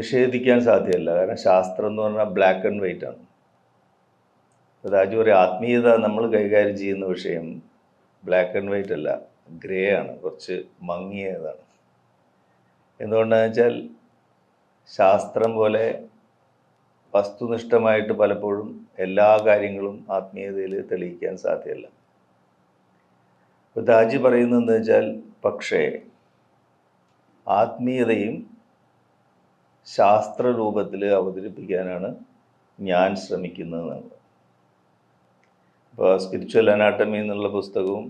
നിഷേധിക്കാൻ സാധ്യമല്ല കാരണം ശാസ്ത്രം എന്ന് പറഞ്ഞാൽ ബ്ലാക്ക് ആൻഡ് വൈറ്റ് ആണ്. രാജു പറയും ആത്മീയത നമ്മൾ കൈകാര്യം ചെയ്യുന്ന വിഷയം ബ്ലാക്ക് ആൻഡ് വൈറ്റ് അല്ല ഗ്രേ ആണ് കുറച്ച് മങ്ങിയതാണ്. എന്തുകൊണ്ടാണെന്ന് വെച്ചാൽ ശാസ്ത്രം പോലെ വസ്തുനിഷ്ഠമായിട്ട് പലപ്പോഴും എല്ലാ കാര്യങ്ങളും ആത്മീയതയിൽ തെളിയിക്കാൻ സാധ്യമല്ല ഇപ്പോൾ താജി പറയുന്നത് എന്താ വെച്ചാൽ പക്ഷേ ആത്മീയതയും ശാസ്ത്രരൂപത്തിൽ അവതരിപ്പിക്കാനാണ് ഞാൻ ശ്രമിക്കുന്നതെന്നാണ് ഇപ്പോൾ സ്പിരിച്വൽ അനാട്ടമി എന്നുള്ള പുസ്തകവും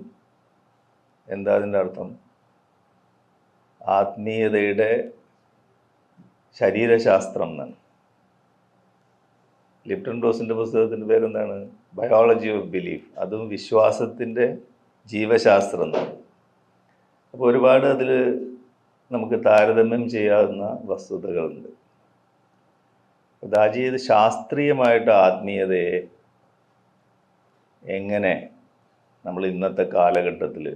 എന്താ അതിന്റെ അർത്ഥം? ആത്മീയതയുടെ ശരീരശാസ്ത്രം എന്നാണ്. ലിപ്റ്റൺ ഡോസിന്റെ പുസ്തകത്തിന്റെ പേരെന്താണ്? ബയോളജി ഓഫ് ബിലീഫ് അതും വിശ്വാസത്തിന്റെ ജീവശാസ്ത്രം എന്നാണ്. അപ്പോൾ ഒരുപാട് അതിൽ നമുക്ക് താരതമ്യം ചെയ്യാവുന്ന വസ്തുതകളുണ്ട്. ദാജി ശാസ്ത്രീയമായിട്ട് ആത്മീയതയെ എങ്ങനെ നമ്മൾ ഇന്നത്തെ കാലഘട്ടത്തിൽ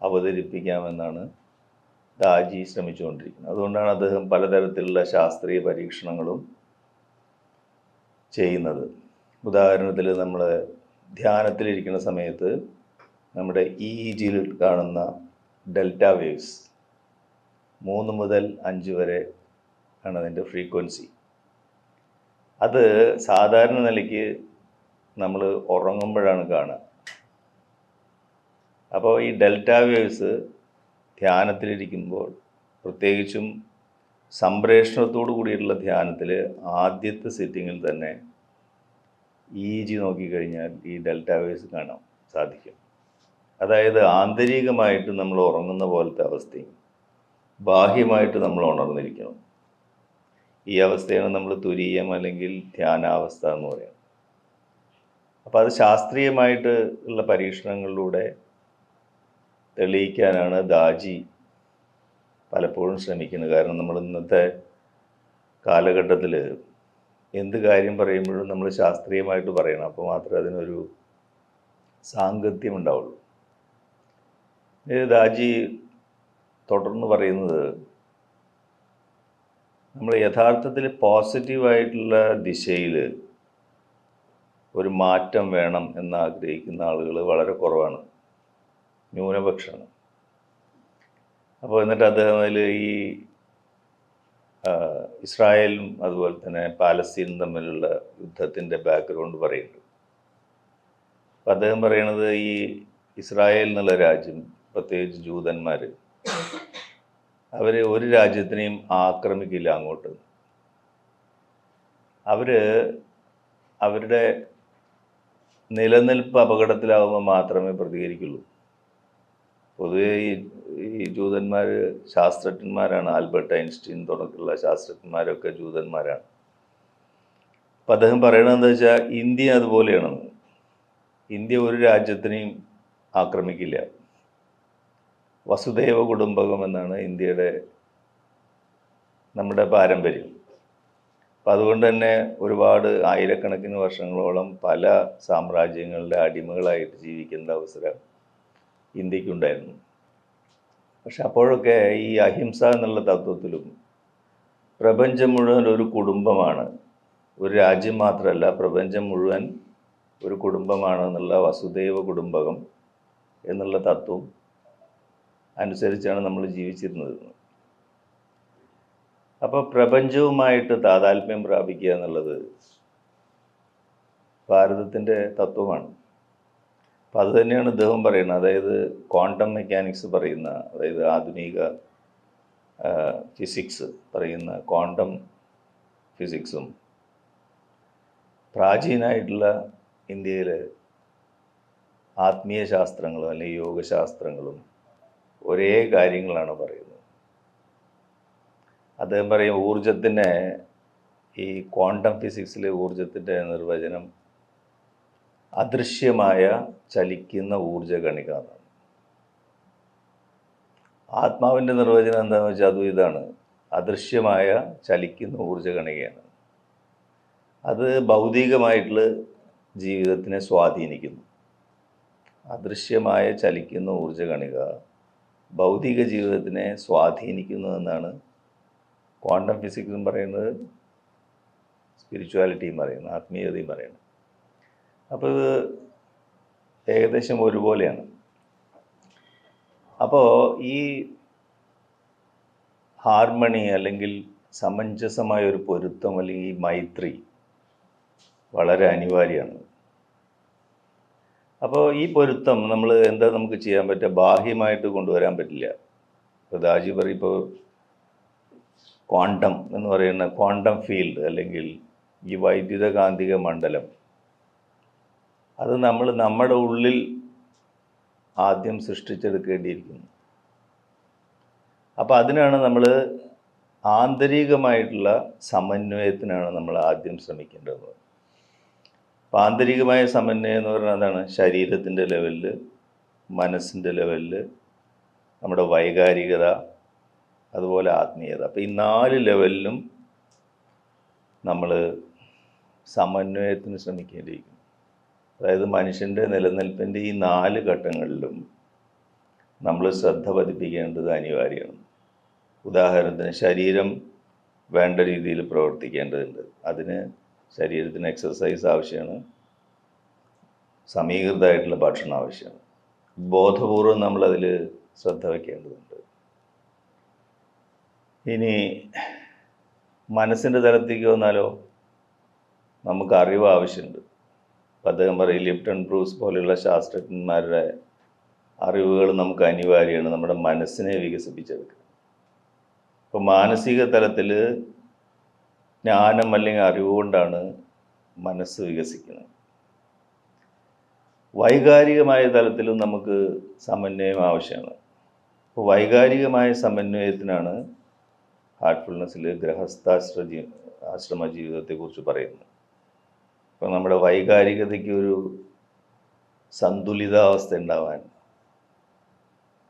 അവതരിപ്പിക്കാമെന്നാണ് ദാജി ശ്രമിച്ചുകൊണ്ടിരിക്കുന്നത്. അതുകൊണ്ടാണ് അദ്ദേഹം പലതരത്തിലുള്ള ശാസ്ത്രീയ പരീക്ഷണങ്ങളും ചെയ്യുന്നത്. ഉദാഹരണത്തിൽ നമ്മൾ ധ്യാനത്തിലിരിക്കുന്ന സമയത്ത് നമ്മുടെ ഇ ജിയിൽ കാണുന്ന ഡെൽറ്റ വേവ്സ് മൂന്ന് മുതൽ അഞ്ച് വരെ ആണ് അതിന്റെ ഫ്രീക്വൻസി. അത് സാധാരണ നിലയ്ക്ക് നമ്മൾ ഉറങ്ങുമ്പോഴാണ് കാണുക. അപ്പോൾ ഈ ഡെൽറ്റ വേവ്സ് ധ്യാനത്തിലിരിക്കുമ്പോൾ പ്രത്യേകിച്ചും സംപ്രേഷണത്തോടു കൂടിയിട്ടുള്ള ധ്യാനത്തിൽ ആദ്യത്തെ സിറ്റിങ്ങിൽ തന്നെ ഇ ജി നോക്കിക്കഴിഞ്ഞാൽ ഈ ഡെൽറ്റ വേവ്സ് കാണാൻ സാധിക്കും. അതായത് ആന്തരികമായിട്ട് നമ്മൾ ഉറങ്ങുന്ന പോലത്തെ അവസ്ഥയും ബാഹ്യമായിട്ട് നമ്മൾ ഉണർന്നിരിക്കണം. ഈ അവസ്ഥയാണ് നമ്മൾ തുരീയം അല്ലെങ്കിൽ ധ്യാനാവസ്ഥ എന്ന് പറയുന്നത്. അപ്പോൾ അത് ശാസ്ത്രീയമായിട്ട് ഉള്ള പരീക്ഷണങ്ങളിലൂടെ തെളിയിക്കാനാണ് ദാജി പലപ്പോഴും ശ്രമിക്കുന്നത്. കാരണം നമ്മൾ ഇന്നത്തെ കാലഘട്ടത്തിൽ എന്ത് കാര്യം പറയുമ്പോഴും നമ്മൾ ശാസ്ത്രീയമായിട്ട് പറയണം. അപ്പോൾ മാത്രമേ അതിനൊരു സാങ്കത്യം ഉണ്ടാവുള്ളൂ. ദാജി തുടർന്ന് പറയുന്നത് നമ്മൾ യഥാർത്ഥത്തിൽ പോസിറ്റീവായിട്ടുള്ള ദിശയിൽ ഒരു മാറ്റം വേണം എന്ന് ആഗ്രഹിക്കുന്ന ആളുകൾ വളരെ കുറവാണ്. ന്യൂനപക്ഷമാണ്. അപ്പോൾ എന്നിട്ട് അദ്ദേഹം അതിൽ ഈ ഇസ്രായേലും അതുപോലെ തന്നെ പാലസ്തീനും തമ്മിലുള്ള യുദ്ധത്തിന്റെ ബാക്ക്ഗ്രൗണ്ട് പറയുന്നുണ്ട് അപ്പം അദ്ദേഹം പറയണത് ഈ ഇസ്രായേൽ എന്നുള്ള രാജ്യം പ്രത്യേകിച്ച് ജൂതന്മാർ അവർ ഒരു രാജ്യത്തിനെയും ആക്രമിക്കില്ല അങ്ങോട്ട്. അവർ അവരുടെ നിലനിൽപ്പ് അപകടത്തിലാവുമ്പോൾ മാത്രമേ പ്രതികരിക്കുള്ളൂ. പൊതുവെ ഈ ഈ ജൂതന്മാർ ശാസ്ത്രജ്ഞന്മാരാണ്. Albert Einstein തുടക്കമുള്ള ശാസ്ത്രജ്ഞന്മാരൊക്കെ ജൂതന്മാരാണ്. അപ്പം അദ്ദേഹം പറയണത് എന്താ വെച്ചാൽ ഇന്ത്യ അതുപോലെയാണെന്ന്. ഇന്ത്യ ഒരു രാജ്യത്തിനെയും ആക്രമിക്കില്ല. വസുദൈവ കുടുംബകം എന്നാണ് ഇന്ത്യയുടെ നമ്മുടെ പാരമ്പര്യം. അപ്പം അതുകൊണ്ട് തന്നെ ഒരുപാട് ആയിരക്കണക്കിന് വർഷങ്ങളോളം പല സാമ്രാജ്യങ്ങളുടെ അടിമകളായിട്ട് ജീവിക്കേണ്ട അവസരം ഇന്ത്യക്കുണ്ടായിരുന്നു. പക്ഷെ അപ്പോഴൊക്കെ ഈ അഹിംസ എന്നുള്ള തത്വത്തിലും പ്രപഞ്ചം മുഴുവൻ ഒരു കുടുംബമാണ്. ഒരു രാജ്യം മാത്രമല്ല പ്രപഞ്ചം മുഴുവൻ ഒരു കുടുംബമാണ് എന്നുള്ള വസുദൈവ കുടുംബകം എന്നുള്ള തത്വം അനുസരിച്ചാണ് നമ്മൾ ജീവിച്ചിരുന്നത്. അപ്പോൾ പ്രപഞ്ചവുമായിട്ട് താതാത്മ്യം പ്രാപിക്കുക എന്നുള്ളത് ഭാരതത്തിന്റെ തത്വമാണ്. അപ്പം അത് തന്നെയാണ് ഇദ്ദേഹം പറയുന്നത്. അതായത് ക്വാണ്ടം മെക്കാനിക്സ് പറയുന്ന അതായത് ആധുനിക ഫിസിക്സ് പറയുന്ന ക്വാണ്ടം ഫിസിക്സും പ്രാചീനായിട്ടുള്ള ഇന്ത്യയിലെ ആത്മീയ ശാസ്ത്രങ്ങളും അല്ലെങ്കിൽ യോഗശാസ്ത്രങ്ങളും ഒരേ കാര്യങ്ങളാണ് പറയുന്നത്. അദ്ദേഹം പറയും ഊർജത്തിന്റെ ഈ ക്വാണ്ടം ഫിസിക്സിലെ ഊർജത്തിന്റെ നിർവചനം അദൃശ്യമായ ചലിക്കുന്ന ഊർജ കണിക എന്നാണ്. ആത്മാവിന്റെ നിർവചനം എന്താണെന്ന് വെച്ചാൽ അതും ഇതാണ്. അദൃശ്യമായ ചലിക്കുന്ന ഊർജ കണികയാണ് അത് ഭൗതികമായിട്ടുള്ള ജീവിതത്തിനെ സ്വാധീനിക്കുന്നു. അദൃശ്യമായ ചലിക്കുന്ന ഊർജ കണിക ഭൗതിക ജീവിതത്തിനെ സ്വാധീനിക്കുന്നു എന്നാണ് ക്വാണ്ടം ഫിസിക്സും പറയുന്നത് സ്പിരിച്വാലിറ്റിയും പറയുന്നത് ആത്മീയതയും പറയുന്നത്. അപ്പോൾ ഇത് ഏകദേശം ഒരുപോലെയാണ്. അപ്പോൾ ഈ ഹാർമണി അല്ലെങ്കിൽ സമഞ്ജസമായ ഒരു പൊരുത്തം അല്ലെങ്കിൽ ഈ മൈത്രി വളരെ അനിവാര്യമാണ്. അപ്പോൾ ഈ പൊരുത്തം നമ്മൾ എന്താ നമുക്ക് ചെയ്യാൻ പറ്റുക ബാഹ്യമായിട്ട് കൊണ്ടുവരാൻ പറ്റില്ല. ഇപ്പോൾ ദാജി പറയും ഇപ്പോൾ ക്വാണ്ടം എന്ന് പറയുന്ന ക്വാണ്ടം ഫീൽഡ് അല്ലെങ്കിൽ ഈ വൈദ്യുത കാന്തിക മണ്ഡലം. അത് നമ്മൾ നമ്മുടെ ഉള്ളിൽ ആദ്യം സൃഷ്ടിച്ചെടുക്കേണ്ടിയിരിക്കുന്നു. അപ്പോൾ അതിനാണ് നമ്മൾ ആന്തരികമായിട്ടുള്ള സമന്വയത്തിനാണ് നമ്മൾ ആദ്യം ശ്രമിക്കേണ്ടത്. അപ്പോൾ ആന്തരികമായ സമന്വയം എന്ന് പറഞ്ഞാൽ എന്താണ്? ശരീരത്തിന്റെ ലെവലിൽ മനസ്സിന്റെ ലെവലിൽ നമ്മുടെ വൈകാരികത അതുപോലെ ആത്മീയത. അപ്പോൾ ഈ നാല് ലെവലിലും നമ്മൾ സമന്വയത്തിന് ശ്രമിക്കേണ്ടിയിരിക്കുന്നു. അതായത് മനുഷ്യന്റെ നിലനിൽപ്പിന്റെ ഈ നാല് ഘട്ടങ്ങളിലും നമ്മൾ ശ്രദ്ധ പതിപ്പിക്കേണ്ടത് അനിവാര്യമാണ്. ഉദാഹരണത്തിന് ശരീരം വേണ്ട രീതിയിൽ പ്രവർത്തിക്കേണ്ടതുണ്ട്. അതിന് ശരീരത്തിന് എക്സസൈസ് ആവശ്യമാണ്. സമീകൃതമായിട്ടുള്ള ഭക്ഷണം ആവശ്യമാണ്. ബോധപൂർവം നമ്മളതിൽ ശ്രദ്ധ വയ്ക്കേണ്ടതുണ്ട് ഇനി മനസ്സിന്റെ തലത്തേക്ക് വന്നാലോ? നമുക്ക് അറിവ് ആവശ്യമുണ്ട്. അദ്ദേഹം പറയും ലിപ്റ്റൺ ബ്രൂസ് പോലെയുള്ള ശാസ്ത്രജ്ഞന്മാരുടെ അറിവുകൾ നമുക്ക് അനിവാര്യമാണ്. നമ്മുടെ മനസ്സിനെ വികസിപ്പിച്ചെടുക്കുക അപ്പോൾ മാനസിക തലത്തിൽ ജ്ഞാനം അല്ലെങ്കിൽ അറിവുകൊണ്ടാണ് മനസ്സ് വികസിക്കുന്നത്. വൈകാരികമായ തലത്തിലും നമുക്ക് സമന്വയം ആവശ്യമാണ്. അപ്പോൾ വൈകാരികമായ സമന്വയത്തിനാണ് ഹാർട്ട്ഫുൾനെസ്സിൽ ഗൃഹസ്ഥാശ്ര ജീ ആശ്രമ ജീവിതത്തെക്കുറിച്ച് പറയുന്നത്. അപ്പോൾ നമ്മുടെ വൈകാരികതയ്ക്ക് ഒരു സന്തുലിതാവസ്ഥ ഉണ്ടാവാൻ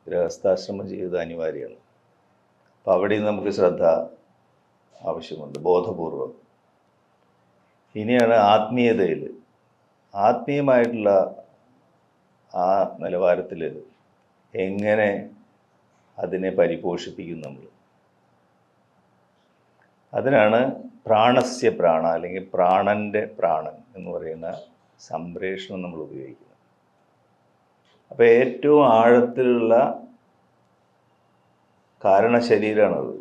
ഗൃഹസ്ഥാശ്രമ ജീവിതം അനിവാര്യമാണ്. അപ്പോൾ അവിടെയും നമുക്ക് ശ്രദ്ധ ആവശ്യമുണ്ട് ബോധപൂർവം. ഇനിയാണ് ആത്മീയതയിൽ ആത്മീയമായിട്ടുള്ള ആ നിലവാരത്തിൽ എങ്ങനെ അതിനെ പരിപോഷിപ്പിക്കും നമ്മൾ അതിനാണ് പ്രാണസ്യ പ്രാണ അല്ലെങ്കിൽ പ്രാണന്റെ പ്രാണൻ എന്ന് പറയുന്ന സംപ്രേഷണം നമ്മൾ ഉപയോഗിക്കുന്നത്. അപ്പോൾ ഏറ്റവും ആഴത്തിലുള്ള കാരണശരീരമാണത്.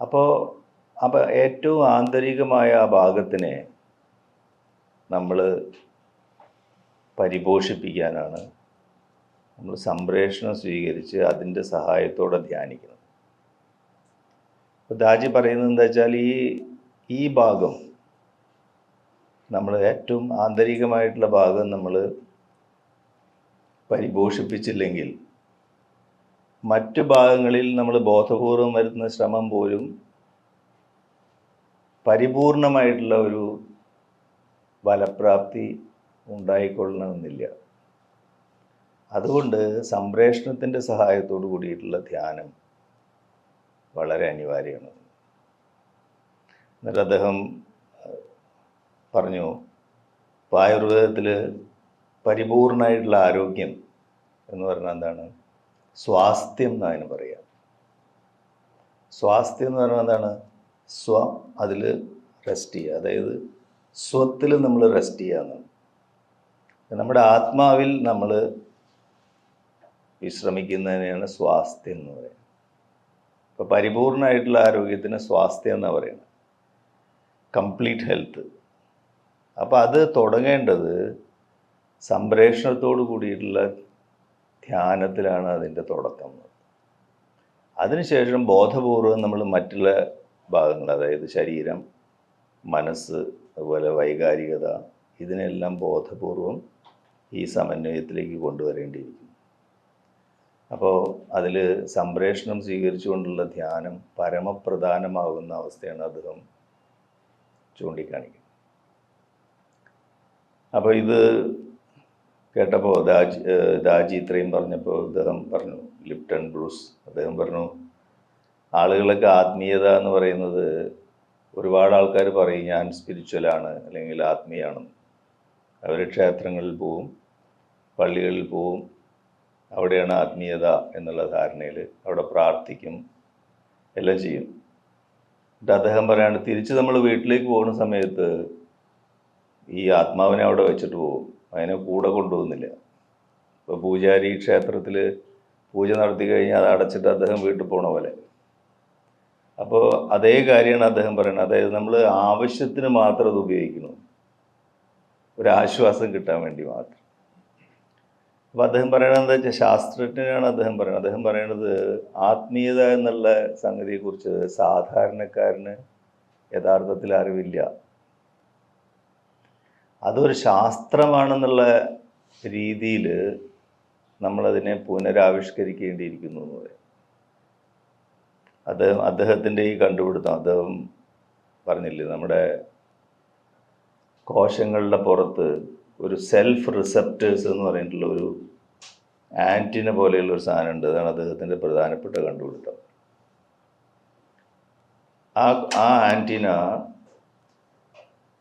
അപ്പോൾ അപ്പോൾ ഏറ്റവും ആന്തരികമായ ആ ഭാഗത്തിനെ നമ്മൾ പരിപോഷിപ്പിക്കാനാണ് നമ്മൾ സംപ്രേഷണം സ്വീകരിച്ച് അതിന്റെ സഹായത്തോടെ ധ്യാനിക്കുന്നത്. ഇപ്പോൾ ദാജി പറയുന്നത് എന്താ വെച്ചാൽ ഈ ഈ ഭാഗം നമ്മൾ ഏറ്റവും ആന്തരികമായിട്ടുള്ള ഭാഗം നമ്മൾ പരിപോഷിപ്പിച്ചില്ലെങ്കിൽ മറ്റു ഭാഗങ്ങളിൽ നമ്മൾ ബോധപൂർവം വരുന്ന ശ്രമം പോലും പരിപൂർണമായിട്ടുള്ള ഒരു ഫലപ്രാപ്തി ഉണ്ടായിക്കൊള്ളണമെന്നില്ല. അതുകൊണ്ട് സംപ്രേഷണത്തിന്റെ സഹായത്തോടു കൂടിയിട്ടുള്ള ധ്യാനം വളരെ അനിവാര്യമാണ്. എന്നിട്ട് അദ്ദേഹം പറഞ്ഞു ആയുർവേദത്തിൽ പരിപൂർണമായിട്ടുള്ള ആരോഗ്യം എന്ന് പറഞ്ഞാൽ എന്താണ്? സ്വാസ്ഥ്യം എന്ന് അതിന് പറയാം. സ്വാസ്ഥ്യം എന്ന് പറഞ്ഞാൽ എന്താണ്? സ്വ അതിൽ റെസ്റ്റ് ചെയ്യുക. അതായത് സ്വത്തിൽ നമ്മൾ റെസ്റ്റ് ചെയ്യുക നമ്മുടെ ആത്മാവിൽ നമ്മൾ വിശ്രമിക്കുന്നതിനെയാണ് സ്വാസ്ഥ്യം എന്ന് പറയുന്നത്. ഇപ്പോൾ പരിപൂർണമായിട്ടുള്ള ആരോഗ്യത്തിന് സ്വാസ്ഥ്യം എന്നാണ് പറയുന്നത്? കംപ്ലീറ്റ് ഹെൽത്ത് അപ്പോൾ അത് തുടങ്ങേണ്ടത് സംപ്രേഷണത്തോട് കൂടിയിട്ടുള്ള ധ്യാനത്തിലാണ് അതിന്റെ തുടക്കം. അതിനുശേഷം ബോധപൂർവം നമ്മൾ മറ്റുള്ള ഭാഗങ്ങൾ അതായത് ശരീരം മനസ്സ് അതുപോലെ വൈകാരികത ഇതിനെല്ലാം ബോധപൂർവം ഈ സമന്വയത്തിലേക്ക് കൊണ്ടുവരേണ്ടിയിരിക്കുന്നു. അപ്പോൾ അതിൽ സംപ്രേഷണം സ്വീകരിച്ചുകൊണ്ടുള്ള ധ്യാനം പരമപ്രധാനമാകുന്ന അവസ്ഥയാണ് അദ്ദേഹം ചൂണ്ടിക്കാണിക്കുന്നത്. അപ്പോൾ ഇത് കേട്ടപ്പോൾ ദാജി ദാജി ഇത്രയും പറഞ്ഞപ്പോൾ അദ്ദേഹം പറഞ്ഞു ലിപ്റ്റൺ ബ്രൂസ് അദ്ദേഹം പറഞ്ഞു ആളുകളൊക്കെ ആത്മീയത എന്ന് പറയുന്നത് ഒരുപാട് ആൾക്കാർ പറയും ഞാൻ സ്പിരിച്വലാണ് അല്ലെങ്കിൽ ആത്മീയാണെന്ന്. അവർ ക്ഷേത്രങ്ങളിൽ പോവും പള്ളികളിൽ പോവും അവിടെയാണ് ആത്മീയത എന്നുള്ള ധാരണയിൽ അവിടെ പ്രാർത്ഥിക്കും എല്ലാം ചെയ്യും. എന്നിട്ട് അദ്ദേഹം പറയാണ് തിരിച്ച് നമ്മൾ വീട്ടിലേക്ക് പോകുന്ന സമയത്ത് ഈ ആത്മാവിനെ അവിടെ വെച്ചിട്ട് പോകും അതിനെ കൂടെ കൊണ്ടുപോകുന്നില്ല. ഇപ്പോൾ പൂജാരി ക്ഷേത്രത്തിൽ പൂജ നടത്തി കഴിഞ്ഞാൽ അത് അടച്ചിട്ട് അദ്ദേഹം വീട്ടിൽ പോണ പോലെ. അപ്പോൾ അതേ കാര്യമാണ് അദ്ദേഹം പറയുന്നത്. അതായത് നമ്മൾ ആവശ്യത്തിന് മാത്രം അത് ഉപയോഗിക്കുന്നു. ഒരു ആശ്വാസം കിട്ടാൻ വേണ്ടി മാത്രം. അപ്പോൾ അദ്ദേഹം പറയണത് എന്താ വെച്ചാൽ ശാസ്ത്രജ്ഞനാണ് അദ്ദേഹം പറയുന്നത്. അദ്ദേഹം പറയണത് ആത്മീയത എന്നുള്ള സംഗതിയെക്കുറിച്ച് സാധാരണക്കാരന് യഥാർത്ഥത്തിൽ അറിവില്ല. അതൊരു ശാസ്ത്രമാണെന്നുള്ള രീതിയിൽ നമ്മളതിനെ പുനരാവിഷ്കരിക്കേണ്ടിയിരിക്കുന്നു എന്ന് പറയും. അദ്ദേഹം അദ്ദേഹത്തിന്റെ ഈ കണ്ടുപിടുത്തം അദ്ദേഹം പറഞ്ഞില്ലേ നമ്മുടെ കോശങ്ങളുടെ പുറത്ത് ഒരു സെൽഫ് റിസെപ്റ്റേഴ്സ് എന്ന് പറഞ്ഞിട്ടുള്ള ഒരു ആന്റിന പോലെയുള്ള ഒരു സാധനം ഉണ്ട് അതാണ് അദ്ദേഹത്തിന്റെ പ്രധാനപ്പെട്ട കണ്ടുപിടുത്തം. ആ ആ ആന്റിന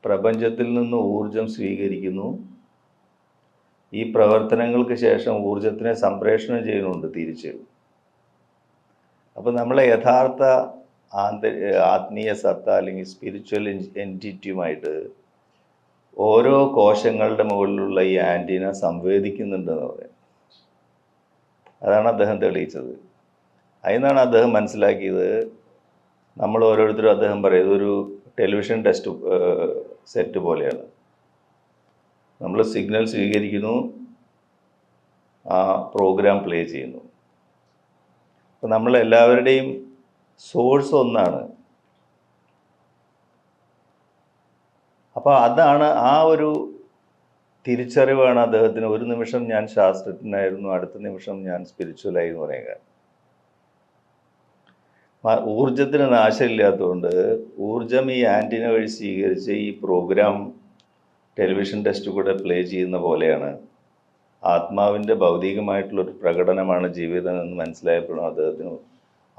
പ്രപഞ്ചത്തിൽ നിന്ന് ഊർജം സ്വീകരിക്കുന്നു. ഈ പ്രവർത്തനങ്ങൾക്ക് ശേഷം ഊർജത്തിനെ സംപ്രേഷണം ചെയ്യുന്നുണ്ട് തിരിച്ച്. അപ്പോൾ നമ്മളെ യഥാർത്ഥ ആത്മീയ സത്ത അല്ലെങ്കിൽ സ്പിരിച്വൽ എന്റിറ്റിയുമായിട്ട് ഓരോ കോശങ്ങളുടെ മുകളിലുള്ള ഈ ആന്റിന സംവേദിക്കുന്നുണ്ടെന്ന് പറയാം അതാണ് അദ്ദേഹം തെളിയിച്ചത്. അതിനാണ് അദ്ദേഹം മനസ്സിലാക്കിയത്. നമ്മൾ ഓരോരുത്തരും അദ്ദേഹം പറയുന്നത് ഒരു ടെലിവിഷൻ ടെസ്റ്റ് സെറ്റ് പോലെയാണ്. നമ്മൾ സിഗ്നൽ സ്വീകരിക്കുന്നു ആ പ്രോഗ്രാം പ്ലേ ചെയ്യുന്നു. അപ്പം നമ്മളെല്ലാവരുടെയും സോഴ്സ് ഒന്നാണ്. അപ്പോൾ അതാണ് ആ ഒരു തിരിച്ചറിവാണ് അദ്ദേഹത്തിന്. ഒരു നിമിഷം ഞാൻ ശാസ്ത്രജ്ഞനായിരുന്നു അടുത്ത നിമിഷം ഞാൻ സ്പിരിച്വലായി എന്ന് പറയുക. ഊർജത്തിന് നാശമില്ലാത്തതുകൊണ്ട് ഊർജം ഈ ആന്റിന വഴി സ്വീകരിച്ച് ഈ പ്രോഗ്രാം ടെലിവിഷൻ ടെസ്റ്റ് കൂടെ പ്ലേ ചെയ്യുന്ന പോലെയാണ്. ആത്മാവിന്റെ ഭൗതികമായിട്ടുള്ളൊരു പ്രകടനമാണ് ജീവിതം എന്ന് മനസ്സിലായപ്പോഴും അദ്ദേഹത്തിന്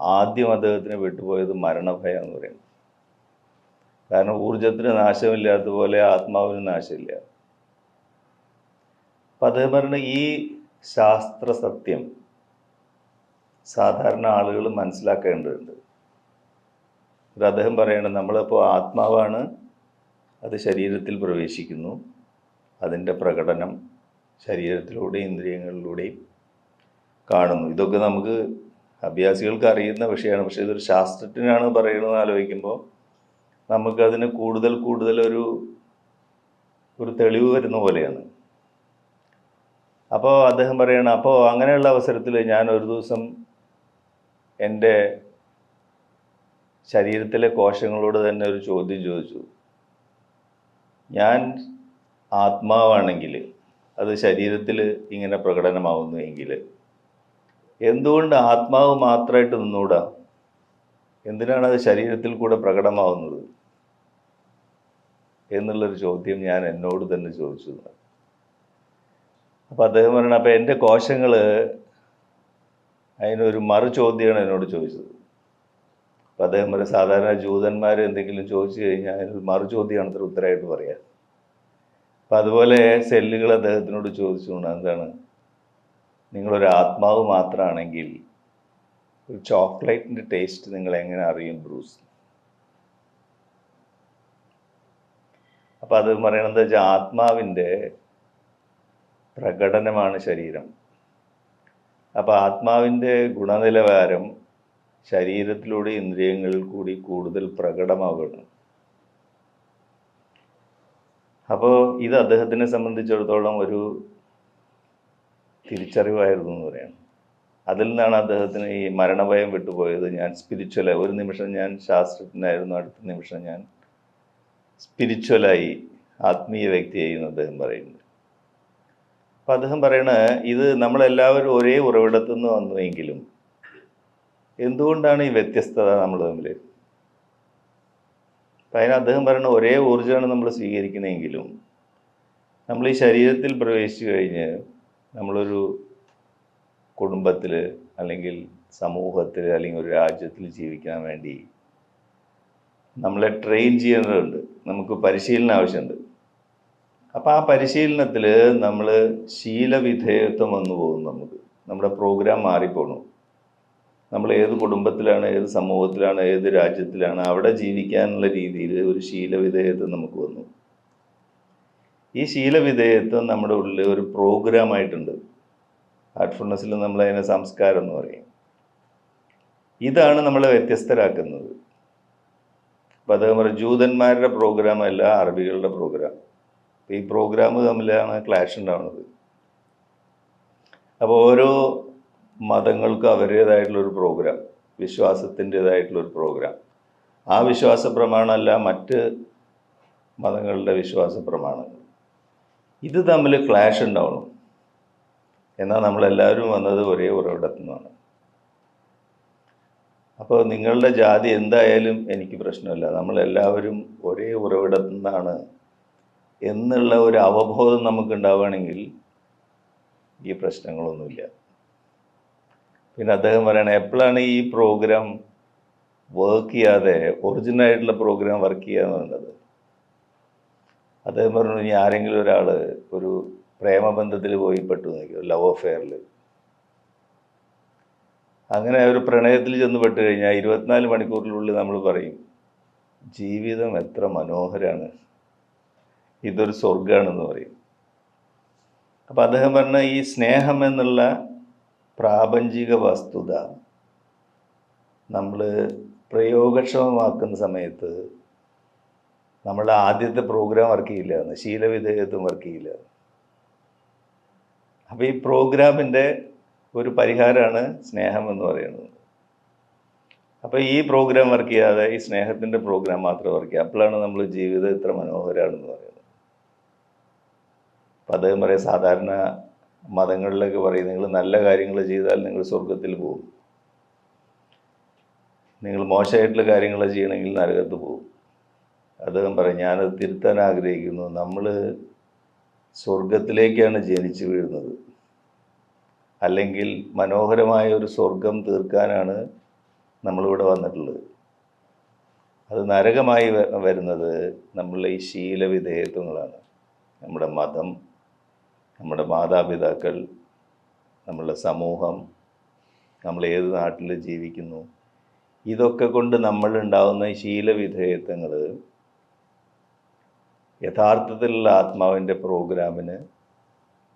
ആദ്യം അദ്ദേഹത്തിന് വിട്ടുപോയത് മരണഭയം എന്ന് പറയുന്നത്. കാരണം ഊർജത്തിന് നാശമില്ലാത്ത പോലെ ആത്മാവിന് നാശമില്ല. അപ്പം അദ്ദേഹം പറഞ്ഞ ഈ ശാസ്ത്ര സത്യം സാധാരണ ആളുകൾ മനസ്സിലാക്കേണ്ടതുണ്ട്. അദ്ദേഹം പറയണം നമ്മളിപ്പോൾ ആത്മാവാണ് അത് ശരീരത്തിൽ പ്രവേശിക്കുന്നു. അതിന്റെ പ്രകടനം ശരീരത്തിലൂടെയും ഇന്ദ്രിയങ്ങളിലൂടെയും കാണുന്നു. ഇതൊക്കെ നമുക്ക് അഭ്യാസികൾക്ക് അറിയുന്ന വിഷയമാണ്. പക്ഷേ ഇതൊരു ശാസ്ത്രജ്ഞനാണ് പറയണമെന്ന് ആലോചിക്കുമ്പോൾ നമുക്കതിന് കൂടുതൽ കൂടുതൽ ഒരു ഒരു തെളിവ് വരുന്ന പോലെയാണ്. അപ്പോൾ അദ്ദേഹം പറയണം അപ്പോൾ അങ്ങനെയുള്ള അവസരത്തിൽ ഞാൻ ഒരു ദിവസം എന്റെ ശരീരത്തിലെ കോശങ്ങളോട് തന്നെ ഒരു ചോദ്യം ചോദിച്ചു. ഞാൻ ആത്മാവാണെങ്കിൽ അത് ശരീരത്തിൽ ഇങ്ങനെ പ്രകടനമാവുന്നു എങ്കിൽ എന്തുകൊണ്ട് ആത്മാവ് മാത്രമായിട്ട് നിന്നുകൂടാ? എന്തിനാണ് അത് ശരീരത്തിൽ കൂടെ പ്രകടമാവുന്നത്? എന്നുള്ളൊരു ചോദ്യം ഞാൻ എന്നോട് തന്നെ ചോദിച്ചു. അപ്പം അദ്ദേഹം പറയണം അപ്പം എന്റെ കോശങ്ങൾ അതിനൊരു മറു ചോദ്യമാണ് എന്നോട് ചോദിച്ചത്. അപ്പം അദ്ദേഹം പറയും സാധാരണ ജൂതന്മാർ എന്തെങ്കിലും ചോദിച്ചു കഴിഞ്ഞാൽ അതിനൊരു മറു ചോദ്യമാണ് അത്ര ഉത്തരമായിട്ട് പറയാം. അപ്പം അതുപോലെ സെല്ലുകൾ അദ്ദേഹത്തിനോട് ചോദിച്ചു എന്താണ് നിങ്ങളൊരു ആത്മാവ് മാത്രമാണെങ്കിൽ ഒരു ചോക്ലേറ്റിന്റെ ടേസ്റ്റ് നിങ്ങൾ എങ്ങനെ അറിയും ബ്രൂസ്? അപ്പം അത് പറയണത് വെച്ചാൽ ആത്മാവിന്റെ പ്രകടനമാണ് ശരീരം. അപ്പോൾ ആത്മാവിന്റെ ഗുണനിലവാരം ശരീരത്തിലൂടെ ഇന്ദ്രിയങ്ങളിൽ കൂടി കൂടുതൽ പ്രകടമാകണം അപ്പോൾ ഇത് അദ്ദേഹത്തിനെ സംബന്ധിച്ചിടത്തോളം ഒരു തിരിച്ചറിവായിരുന്നു എന്ന് പറയാം. അതിൽ നിന്നാണ് അദ്ദേഹത്തിന് ഈ മരണഭയം വിട്ടുപോയത്. ഞാൻ സ്പിരിച്വൽ ഒരു നിമിഷം ഞാൻ ശാസ്ത്രജ്ഞനായിരുന്നു. അടുത്ത നിമിഷം ഞാൻ സ്പിരിച്വലായി ആത്മീയ വ്യക്തിയായി എന്ന് അദ്ദേഹം പറയുന്നത് അപ്പം അദ്ദേഹം പറയണ ഇത് നമ്മളെല്ലാവരും ഒരേ ഉറവിടത്തു നിന്ന് വന്നുവെങ്കിലും എന്തുകൊണ്ടാണ് ഈ വ്യത്യസ്തത നമ്മൾ തമ്മിൽ അപ്പം അതിന് അദ്ദേഹം പറയുന്ന ഒരേ ഊർജമാണ് നമ്മൾ സ്വീകരിക്കുന്നതെങ്കിലും നമ്മൾ ഈ ശരീരത്തിൽ പ്രവേശിച്ചു കഴിഞ്ഞ് നമ്മളൊരു കുടുംബത്തിൽ അല്ലെങ്കിൽ സമൂഹത്തിൽ അല്ലെങ്കിൽ ഒരു രാജ്യത്തിൽ ജീവിക്കാൻ വേണ്ടി നമ്മളെ ട്രെയിൻ ചെയ്യേണ്ടതുണ്ട്. നമുക്ക് പരിശീലനം ആവശ്യമുണ്ട്. അപ്പോൾ ആ പരിശീലനത്തിൽ നമ്മൾ ശീലവിധേയത്വം വന്നു പോകും നമുക്ക്. നമ്മുടെ പ്രോഗ്രാം മാറിപ്പോണു. നമ്മൾ ഏത് കുടുംബത്തിലാണ് ഏത് സമൂഹത്തിലാണ് ഏത് രാജ്യത്തിലാണ് അവിടെ ജീവിക്കാനുള്ള രീതിയിൽ ഒരു ശീലവിധേയത്വം നമുക്ക് വന്നു. ഈ ശീലവിധേയത്വം നമ്മുടെ ഉള്ളിൽ ഒരു പ്രോഗ്രാമായിട്ടുണ്ട് ഹാർട്ട്ഫുൾനെസ്സിൽ നമ്മൾ അതിനെ സംസ്കാരം എന്ന് പറയും. ഇതാണ് നമ്മളെ വ്യത്യസ്തരാക്കുന്നത്. അപ്പം അതേപോലെ ജൂതന്മാരുടെ പ്രോഗ്രാം അല്ല അറബികളുടെ പ്രോഗ്രാം ഈ പ്രോഗ്രാം തമ്മിലാണ് ക്ലാഷ് ഉണ്ടാവുന്നത്. അപ്പോൾ ഓരോ മതങ്ങൾക്കും അവരുടേതായിട്ടുള്ളൊരു പ്രോഗ്രാം വിശ്വാസത്തിന്റെതായിട്ടുള്ളൊരു പ്രോഗ്രാം ആ വിശ്വാസ പ്രമാണമല്ല മറ്റ് മതങ്ങളുടെ വിശ്വാസ പ്രമാണങ്ങൾ ഇത് തമ്മിൽ ക്ലാഷ് ഉണ്ടാവണം. എന്നാൽ നമ്മളെല്ലാവരും വന്നത് ഒരേ ഉറവിടത്തു നിന്നാണ് അപ്പോൾ നിങ്ങളുടെ ജാതി എന്തായാലും എനിക്ക് പ്രശ്നമില്ല. നമ്മളെല്ലാവരും ഒരേ ഉറവിടത്തു നിന്നാണ് എന്നുള്ള ഒരു അവബോധം നമുക്ക് ഉണ്ടാവുകയാണെങ്കിൽ ഈ പ്രശ്നങ്ങളൊന്നുമില്ല. പിന്നെ അദ്ദേഹം പറയണ എപ്പോഴാണ് ഈ പ്രോഗ്രാം വർക്ക് ചെയ്യാതെ ഒറിജിനൽ ആയിട്ടുള്ള പ്രോഗ്രാം വർക്ക് ചെയ്യാന്ന് പറയുന്നത് അദ്ദേഹം പറഞ്ഞു ഇനി ആരെങ്കിലും ഒരാൾ ഒരു പ്രേമബന്ധത്തിൽ പോയി പെട്ടു നിൽക്കും ലവ് അഫെയറിൽ. അങ്ങനെ ഒരു പ്രണയത്തിൽ ചെന്ന് പെട്ട് കഴിഞ്ഞാൽ ഇരുപത്തിനാല് മണിക്കൂറിനുള്ളിൽ നമ്മൾ പറയും ജീവിതം എത്ര മനോഹരമാണ് ഇതൊരു സ്വർഗമാണെന്ന് പറയും. അപ്പം അദ്ദേഹം പറഞ്ഞ ഈ സ്നേഹം എന്നുള്ള പ്രാപഞ്ചിക വസ്തുത നമ്മൾ പ്രയോഗക്ഷമമാക്കുന്ന സമയത്ത് നമ്മളുടെ ആദ്യത്തെ പ്രോഗ്രാം വർക്ക് ചെയ്യില്ല എന്ന് ശീലവിധേയത്വം വർക്ക് ചെയ്യില്ല അപ്പോൾ ഈ പ്രോഗ്രാമിന്റെ ഒരു പരിഹാരമാണ് സ്നേഹം എന്ന് പറയുന്നത്. അപ്പോൾ ഈ പ്രോഗ്രാം വർക്ക് ചെയ്യാതെ ഈ സ്നേഹത്തിന്റെ പ്രോഗ്രാം മാത്രം വർക്ക് ചെയ്യുക അപ്പോഴാണ് നമ്മൾ ജീവിതം ഇത്ര മനോഹരമാണെന്ന് പറയുന്നത്. അപ്പം അദ്ദേഹം പറയാം സാധാരണ മതങ്ങളിലൊക്കെ പറയും നിങ്ങൾ നല്ല കാര്യങ്ങൾ ചെയ്താൽ നിങ്ങൾ സ്വർഗത്തിൽ പോകും. നിങ്ങൾ മോശമായിട്ടുള്ള കാര്യങ്ങൾ ചെയ്യണമെങ്കിൽ നരകത്ത് പോകും. അദ്ദേഹം പറയും ഞാനത് തിരുത്താൻ ആഗ്രഹിക്കുന്നു. നമ്മൾ സ്വർഗത്തിലേക്കാണ് ജനിച്ചു വീഴുന്നത്. അല്ലെങ്കിൽ മനോഹരമായ ഒരു സ്വർഗം തീർക്കാനാണ് നമ്മളിവിടെ വന്നിട്ടുള്ളത്. അത് നരകമായി വരുന്നത് നമ്മളുടെ ഈ ശീലവിധേയത്വങ്ങളാണ്. നമ്മുടെ മതം നമ്മുടെ മാതാപിതാക്കൾ നമ്മളുടെ സമൂഹം നമ്മൾ ഏത് നാട്ടിൽ ജീവിക്കുന്നു ഇതൊക്കെ കൊണ്ട് നമ്മളുണ്ടാവുന്ന ശീലവിധേയത്വങ്ങൾ യഥാർത്ഥത്തിലുള്ള ആത്മാവിന്റെ പ്രോഗ്രാമിന്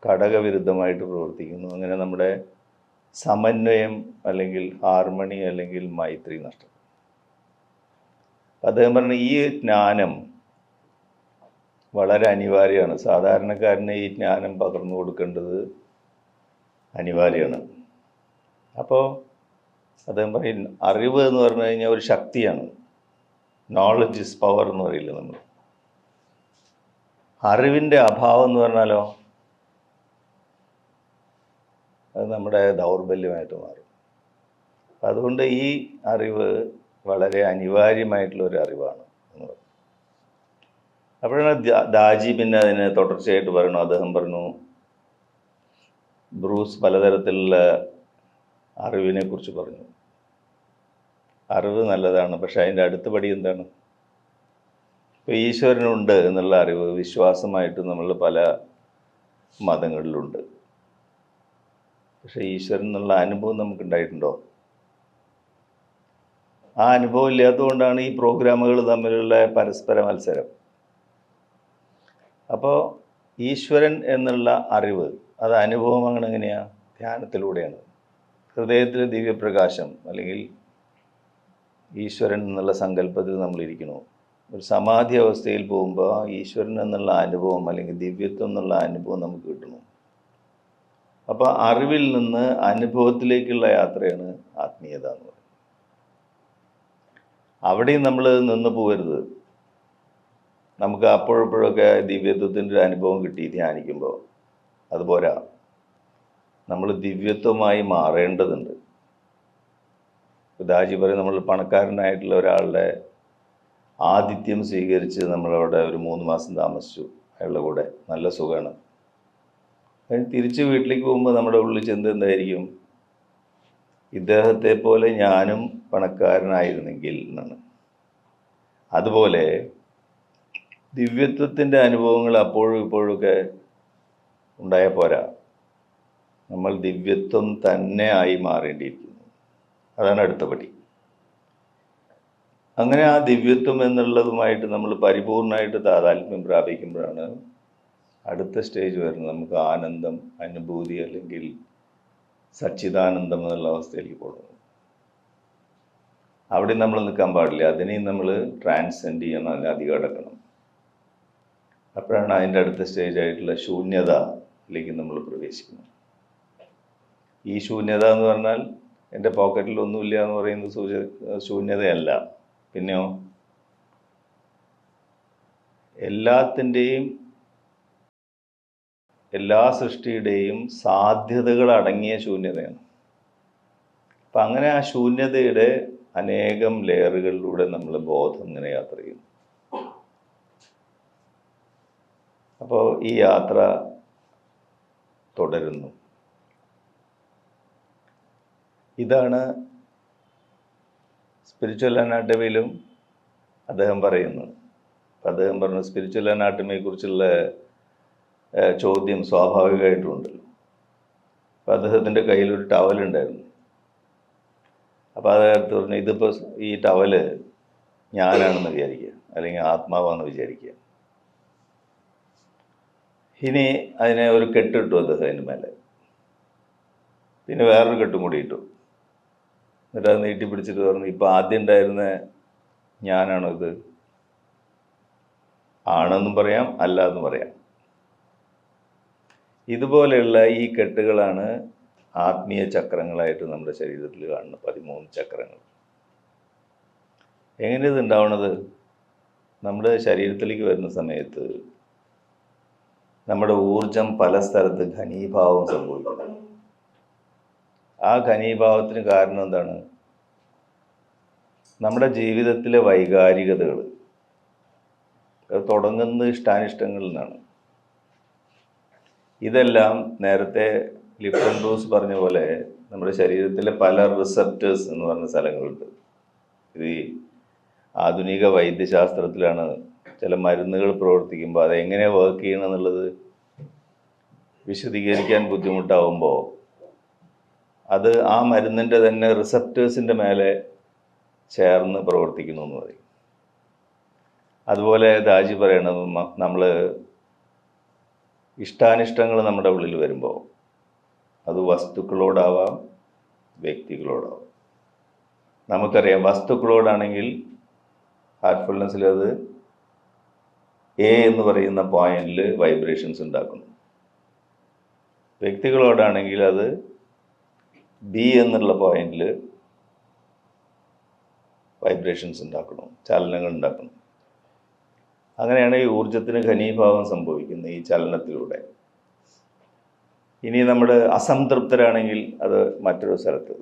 ഘടകവിരുദ്ധമായിട്ട് പ്രവർത്തിക്കുന്നു. അങ്ങനെ നമ്മുടെ സമന്വയം അല്ലെങ്കിൽ ഹാർമണി അല്ലെങ്കിൽ മൈത്രി നഷ്ടം. അദ്ദേഹം പറഞ്ഞ ഈ ജ്ഞാനം വളരെ അനിവാര്യമാണ്. സാധാരണക്കാരന് ഈ ജ്ഞാനം പകർന്നു കൊടുക്കേണ്ടത് അനിവാര്യമാണ്. അപ്പോൾ അദ്ദേഹം പറയും അറിവ് എന്ന് പറഞ്ഞു കഴിഞ്ഞാൽ ഒരു ശക്തിയാണ്. നോളജ് ഇസ് പവർ എന്ന് പറയില്ല നമ്മൾ? അറിവിന്റെ അഭാവം എന്ന് പറഞ്ഞാലോ അത് നമ്മുടെ ദൗർബല്യമായിട്ട് മാറും. അതുകൊണ്ട് ഈ അറിവ് വളരെ അനിവാര്യമായിട്ടുള്ള ഒരു അറിവാണ്. അപ്പോഴാണ് ദാജി പിന്നെ അതിന് തുടർച്ചയായിട്ട് പറയണു. അദ്ദേഹം പറഞ്ഞു ബ്രൂസ് പലതരത്തിലുള്ള അറിവിനെ കുറിച്ച് പറഞ്ഞു. അറിവ് നല്ലതാണ് പക്ഷെ അതിന്റെ അടുത്ത പടി എന്താണ്? ഇപ്പോൾ ഈശ്വരനുണ്ട് എന്നുള്ള അറിവ് വിശ്വാസമായിട്ട് നമ്മൾ പല മതങ്ങളിലുണ്ട്. പക്ഷെ ഈശ്വരൻ എന്നുള്ള അനുഭവം നമുക്കുണ്ടായിട്ടുണ്ടോ? ആ അനുഭവം ഇല്ലാത്തതുകൊണ്ടാണ് ഈ പ്രോഗ്രാമുകൾ തമ്മിലുള്ള പരസ്പര മത്സരം. അപ്പോൾ ഈശ്വരൻ എന്നുള്ള അറിവ് അത് അനുഭവം അങ്ങനെ എങ്ങനെയാണ് ധ്യാനത്തിലൂടെയാണ്. ഹൃദയത്തിലെ ദിവ്യപ്രകാശം അല്ലെങ്കിൽ ഈശ്വരൻ എന്നുള്ള സങ്കല്പത്തിൽ നമ്മൾ ഇരിക്കണു ഒരു സമാധി അവസ്ഥയിൽ പോകുമ്പോൾ ഈശ്വരൻ എന്നുള്ള അനുഭവം അല്ലെങ്കിൽ ദിവ്യത്വം എന്നുള്ള അനുഭവം നമുക്ക് കിട്ടുന്നു. അപ്പോൾ അറിവിൽ നിന്ന് അനുഭവത്തിലേക്കുള്ള യാത്രയാണ് ആത്മീയത എന്ന് പറയുന്നത്. അവിടെയും നമ്മൾ നിന്ന് പോകരുത്. നമുക്ക് അപ്പോഴപ്പോഴൊക്കെ ദിവ്യത്വത്തിന്റെ ഒരു അനുഭവം കിട്ടി ധ്യാനിക്കുമ്പോൾ. അതുപോലെ നമ്മൾ ദിവ്യത്വമായി മാറേണ്ടതുണ്ട്. ദാജി പറയും നമ്മൾ പണക്കാരനായിട്ടുള്ള ഒരാളുടെ ആതിഥ്യം സ്വീകരിച്ച് നമ്മളവിടെ ഒരു മൂന്ന് മാസം താമസിച്ചു. അയാളുടെ കൂടെ നല്ല സുഖമാണ്. അതിന് തിരിച്ച് വീട്ടിലേക്ക് പോകുമ്പോൾ നമ്മുടെ ഉള്ളിൽ ചിന്ത എന്തായിരിക്കും? ഇദ്ദേഹത്തെ പോലെ ഞാനും പണക്കാരനായിരുന്നെങ്കിൽ എന്നാണ്. അതുപോലെ ദിവ്യത്വത്തിന്റെ അനുഭവങ്ങൾ അപ്പോഴും ഇപ്പോഴൊക്കെ ഉണ്ടായാൽ പോരാ. നമ്മൾ ദിവ്യത്വം തന്നെ ആയി മാറേണ്ടിയിരിക്കുന്നു. അതാണ് അടുത്ത പടി. അങ്ങനെ ആ ദിവ്യത്വം എന്നുള്ളതുമായിട്ട് നമ്മൾ പരിപൂർണമായിട്ട് താതാത്മ്യം പ്രാപിക്കുമ്പോഴാണ് അടുത്ത സ്റ്റേജ് വരുന്നത്. നമുക്ക് ആനന്ദം അനുഭൂതി അല്ലെങ്കിൽ സച്ചിദാനന്ദം എന്നുള്ള അവസ്ഥയിലേക്ക് പോകുന്നത്. അവിടെ നമ്മൾ നിൽക്കാൻ പാടില്ല. അതിനെയും നമ്മൾ ട്രാൻസെൻഡ് ചെയ്യണം. അല്ലെങ്കിൽ അധികം അപ്പോഴാണ് അതിന്റെ അടുത്ത സ്റ്റേജ് ആയിട്ടുള്ള ശൂന്യതയിലേക്ക് നമ്മൾ പ്രവേശിക്കുന്നത്. ഈ ശൂന്യത എന്ന് പറഞ്ഞാൽ എന്റെ പോക്കറ്റിൽ ഒന്നുമില്ല എന്ന് പറയുന്നത് സൂച ശൂന്യതയല്ല. പിന്നെയോ? എല്ലാത്തിന്റെയും എല്ലാ സൃഷ്ടിയുടെയും സാധ്യതകൾ അടങ്ങിയ ശൂന്യതയാണ്. അപ്പം അങ്ങനെ ആ ശൂന്യതയുടെ അനേകം ലെയറുകളിലൂടെ നമ്മൾ ബോധം ഇങ്ങനെ യാത്ര ചെയ്യുന്നു. അപ്പോൾ ഈ യാത്ര തുടരുന്നു. ഇതാണ് സ്പിരിച്വൽ അനാട്ടമിയിലും അദ്ദേഹം പറയുന്നത് അദ്ദേഹം പറഞ്ഞു സ്പിരിച്വൽ അനാട്ടമിയെക്കുറിച്ചുള്ള ചോദ്യം സ്വാഭാവികമായിട്ടുണ്ടല്ലോ. അപ്പോൾ അദ്ദേഹത്തിന്റെ കയ്യിലൊരു ടവലുണ്ടായിരുന്നു. അപ്പോൾ അദ്ദേഹത്ത് പറഞ്ഞു ഇതിപ്പോൾ ഈ ടവൽ ഞാനാണെന്ന് വിചാരിക്കുക അല്ലെങ്കിൽ ആത്മാവാണെന്ന് വിചാരിക്കുക. ഇനി അതിനെ ഒരു കെട്ടിട്ടു അദ്ദേഹം അതിന് മേലെ. പിന്നെ വേറൊരു കെട്ടും കൂടി ഇട്ടു. എന്നിട്ട് അത് നീട്ടി പിടിച്ചിട്ട് പറഞ്ഞു ഇപ്പം ആദ്യം ഉണ്ടായിരുന്ന ഞാനാണോ ഇത് ആണെന്നും പറയാം അല്ല എന്നും പറയാം. ഇതുപോലെയുള്ള ഈ കെട്ടുകളാണ് ആത്മീയ ചക്രങ്ങളായിട്ട് നമ്മുടെ ശരീരത്തിൽ കാണുന്ന പതിമൂന്ന് ചക്രങ്ങൾ. എങ്ങനെ ഇത് ഉണ്ടാവണത്? നമ്മുടെ ശരീരത്തിലേക്ക് വരുന്ന സമയത്ത് നമ്മുടെ ഊർജം പല സ്ഥലത്ത് ഘനീഭാവം സംഭവിക്കുന്നു. ആ ഘനീഭാവത്തിന് കാരണം എന്താണ്? നമ്മുടെ ജീവിതത്തിലെ വൈകാരികതകൾ. അത് തുടങ്ങുന്നത് ഇഷ്ടാനിഷ്ടങ്ങളിൽ നിന്നാണ്. ഇതെല്ലാം നേരത്തെ ലിപ്റ്റൺ ബ്രൂസ് പറഞ്ഞ പോലെ നമ്മുടെ ശരീരത്തിലെ പല റിസപ്റ്റേഴ്സ് എന്ന് പറഞ്ഞ സ്ഥലങ്ങളുണ്ട്. ഇത് ആധുനിക വൈദ്യശാസ്ത്രത്തിലാണ് ചില മരുന്നുകൾ പ്രവർത്തിക്കുമ്പോൾ അതെങ്ങനെ വർക്ക് ചെയ്യണം എന്നുള്ളത് വിശദീകരിക്കാൻ ബുദ്ധിമുട്ടാവുമ്പോൾ അത് ആ മരുന്നിന്റെ തന്നെ റിസപ്റ്റേഴ്സിന്റെ മേലെ ചേർന്ന് പ്രവർത്തിക്കുന്നു എന്ന് പറയും. അതുപോലെ ദാജി പറയണത് നമ്മൾ ഇഷ്ടാനിഷ്ടങ്ങൾ നമ്മുടെ ഉള്ളിൽ വരുമ്പോൾ അത് വസ്തുക്കളോടാവാം വ്യക്തികളോടാവാം. നമുക്കറിയാം വസ്തുക്കളോടാണെങ്കിൽ ഹാർട്ട്ഫുൾനെസ്സിൽ അത് എ എന്ന് പറയുന്ന പോയിന്റിൽ വൈബ്രേഷൻസ് ഉണ്ടാക്കുന്നു. വ്യക്തികളോടാണെങ്കിൽ അത് ബി എന്നുള്ള പോയിന്റിൽ വൈബ്രേഷൻസ് ഉണ്ടാക്കണം ചലനങ്ങൾ ഉണ്ടാക്കണം അങ്ങനെയാണ് ഈ ഊർജത്തിന് ഖനീഭാവം സംഭവിക്കുന്നത് ഈ ചലനത്തിലൂടെ. ഇനി നമ്മൾ അസംതൃപ്തരാണെങ്കിൽ അത് മറ്റൊരു സ്ഥലത്ത്.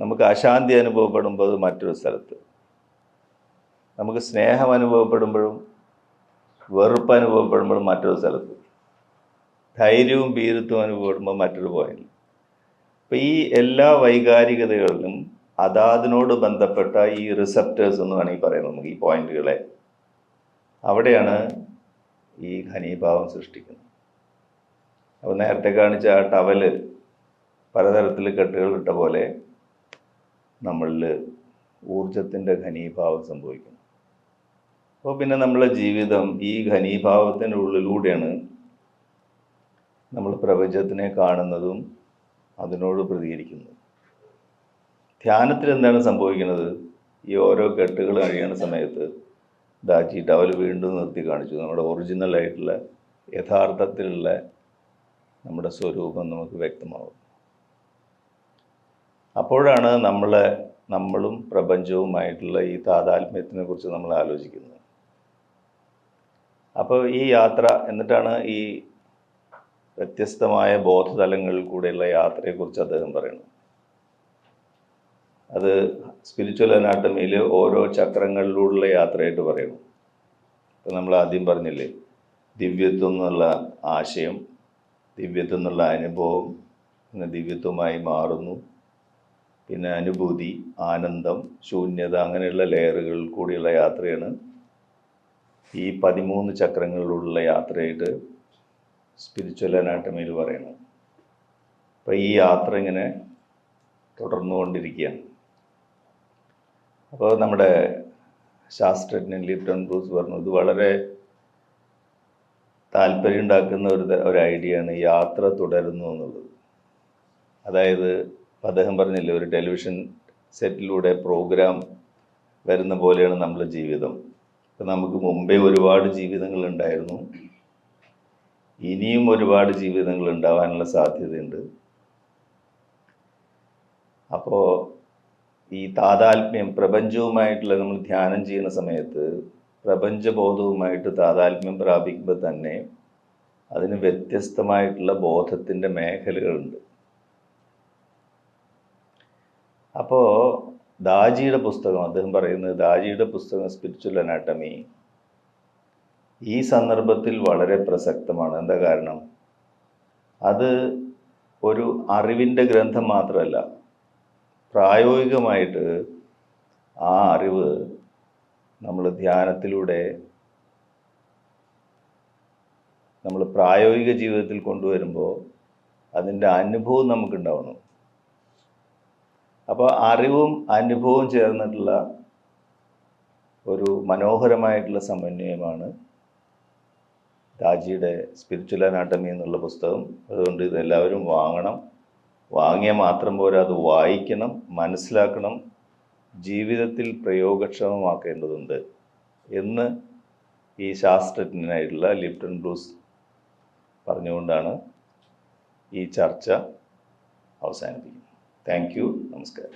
നമുക്ക് അശാന്തി അനുഭവപ്പെടുമ്പോൾ അത് മറ്റൊരു സ്ഥലത്ത്. നമുക്ക് സ്നേഹം അനുഭവപ്പെടുമ്പോഴും വെറുപ്പ് അനുഭവപ്പെടുമ്പോഴും മറ്റൊരു സ്ഥലത്ത്. ധൈര്യവും ഭീരുത്വവും അനുഭവപ്പെടുമ്പോൾ മറ്റൊരു പോയിന്റ് അപ്പം ഈ എല്ലാ വൈകാരികതകളിലും അതാതിനോട് ബന്ധപ്പെട്ട ഈ റിസപ്റ്റേഴ്സ് എന്ന് വേണമെങ്കിൽ പറയാം നമുക്ക് ഈ പോയിന്റുകളെ അവിടെയാണ് ഈ ഘനീഭാവം സൃഷ്ടിക്കുന്നത്. അപ്പോൾ നേരത്തെ കാണിച്ച ആ ടവൽ പലതരത്തിൽ കെട്ടുകൾ ഇട്ട പോലെ നമ്മളിൽ ഊർജത്തിന്റെ ഘനീഭാവം സംഭവിക്കുന്നു. അപ്പോൾ പിന്നെ നമ്മളെ ജീവിതം ഈ ഘനീഭാവത്തിന്റെ ഉള്ളിലൂടെയാണ് നമ്മൾ പ്രപഞ്ചത്തിനെ കാണുന്നതും അതിനോട് പ്രതികരിക്കുന്നതും. ധ്യാനത്തിൽ എന്താണ് സംഭവിക്കുന്നത്? ഈ ഓരോ കെട്ടുകൾ കഴിയുന്ന സമയത്ത് ദാജി ടവൽ വീണ്ടും നിർത്തി കാണിച്ചു. നമ്മുടെ ഒറിജിനൽ ആയിട്ടുള്ള യഥാർത്ഥത്തിലുള്ള നമ്മുടെ സ്വരൂപം നമുക്ക് വ്യക്തമാവും അപ്പോഴാണ് നമ്മളെ നമ്മളും പ്രപഞ്ചവുമായിട്ടുള്ള ഈ താതാത്മ്യത്തിനെ കുറിച്ച് നമ്മൾ ആലോചിക്കുന്നത്. അപ്പോൾ ഈ യാത്ര എന്നിട്ടാണ് ഈ വ്യത്യസ്തമായ ബോധതലങ്ങളിൽ കൂടെയുള്ള യാത്രയെക്കുറിച്ച് അദ്ദേഹം പറയുന്നത്. അത് സ്പിരിച്വൽ അനാട്ടമിയിൽ ഓരോ ചക്രങ്ങളിലൂടെയുള്ള യാത്രയായിട്ട് പറയുന്നു. ഇപ്പം നമ്മൾ ആദ്യം പറഞ്ഞില്ലേ ദിവ്യത്വം എന്നുള്ള ആശയം ദിവ്യത്വം എന്നുള്ള അനുഭവം പിന്നെ ദിവ്യത്വമായി മാറുന്നു. പിന്നെ അനുഭൂതി ആനന്ദം ശൂന്യത അങ്ങനെയുള്ള ലെയറുകളിൽ കൂടിയുള്ള യാത്രയാണ് ഈ പതിമൂന്ന് ചക്രങ്ങളിലുള്ള യാത്രയായിട്ട് സ്പിരിച്വൽ അനാട്ടമിയിൽ പറയുന്നത് അപ്പം ഈ യാത്ര ഇങ്ങനെ തുടർന്നുകൊണ്ടിരിക്കുകയാണ്. അപ്പോൾ നമ്മുടെ ശാസ്ത്രജ്ഞൻ ലിപ്റ്റൺ ബ്രൂസ് പറഞ്ഞു ഇത് വളരെ താല്പര്യം ഉണ്ടാക്കുന്ന ഒരു ഒരു ഐഡിയയാണ് യാത്ര തുടരുന്നു എന്നുള്ളത്. അതായത് അദ്ദേഹം പറഞ്ഞില്ലേ ഒരു ടെലിവിഷൻ സെറ്റിലൂടെ പ്രോഗ്രാം വരുന്ന പോലെയാണ് നമ്മുടെ ജീവിതം. നമുക്ക് മുമ്പേ ഒരുപാട് ജീവിതങ്ങൾ ഉണ്ടായിരുന്നു. ഇനിയും ഒരുപാട് ജീവിതങ്ങൾ ഉണ്ടാവാനുള്ള സാധ്യതയുണ്ട്. അപ്പോൾ ഈ താതാത്മ്യം പ്രപഞ്ചവുമായിട്ടുള്ള നമ്മൾ ധ്യാനം ചെയ്യുന്ന സമയത്ത് പ്രപഞ്ചബോധവുമായിട്ട് താതാത്മ്യം പ്രാപിക്കുമ്പോൾ തന്നെ അതിന് വ്യത്യസ്തമായിട്ടുള്ള ബോധത്തിന്റെ മേഖലകളുണ്ട്. അപ്പോൾ ദാജിയുടെ പുസ്തകം അദ്ദേഹം പറയുന്നത് ദാജിയുടെ പുസ്തകം സ്പിരിച്വൽ അനാട്ടമി ഈ സന്ദർഭത്തിൽ വളരെ പ്രസക്തമാണ്. എന്താ കാരണം? അത് ഒരു അറിവിന്റെ ഗ്രന്ഥം മാത്രമല്ല പ്രായോഗികമായിട്ട് ആ അറിവ് നമ്മൾ ധ്യാനത്തിലൂടെ നമ്മൾ പ്രായോഗിക ജീവിതത്തിൽ കൊണ്ടുവരുമ്പോൾ അതിന്റെ അനുഭവം നമുക്കുണ്ടാവണം. അപ്പോൾ അറിവും അനുഭവവും ചേർന്നിട്ടുള്ള ഒരു മനോഹരമായിട്ടുള്ള സമന്വയമാണ് രാജിയുടെ സ്പിരിച്വൽ അനാട്ടമി എന്നുള്ള പുസ്തകം. അതുകൊണ്ട് ഇതെല്ലാവരും വാങ്ങണം. വാങ്ങിയാൽ മാത്രം പോരാ അത് വായിക്കണം മനസ്സിലാക്കണം ജീവിതത്തിൽ പ്രയോഗക്ഷമമാക്കേണ്ടതുണ്ട് എന്ന് ഈ ശാസ്ത്രജ്ഞനായിട്ടുള്ള ലിപ്റ്റൺ ബ്രൂസ് പറഞ്ഞുകൊണ്ടാണ് ഈ ചർച്ച അവസാനിപ്പിക്കുന്നത്. Thank you. Namaskar.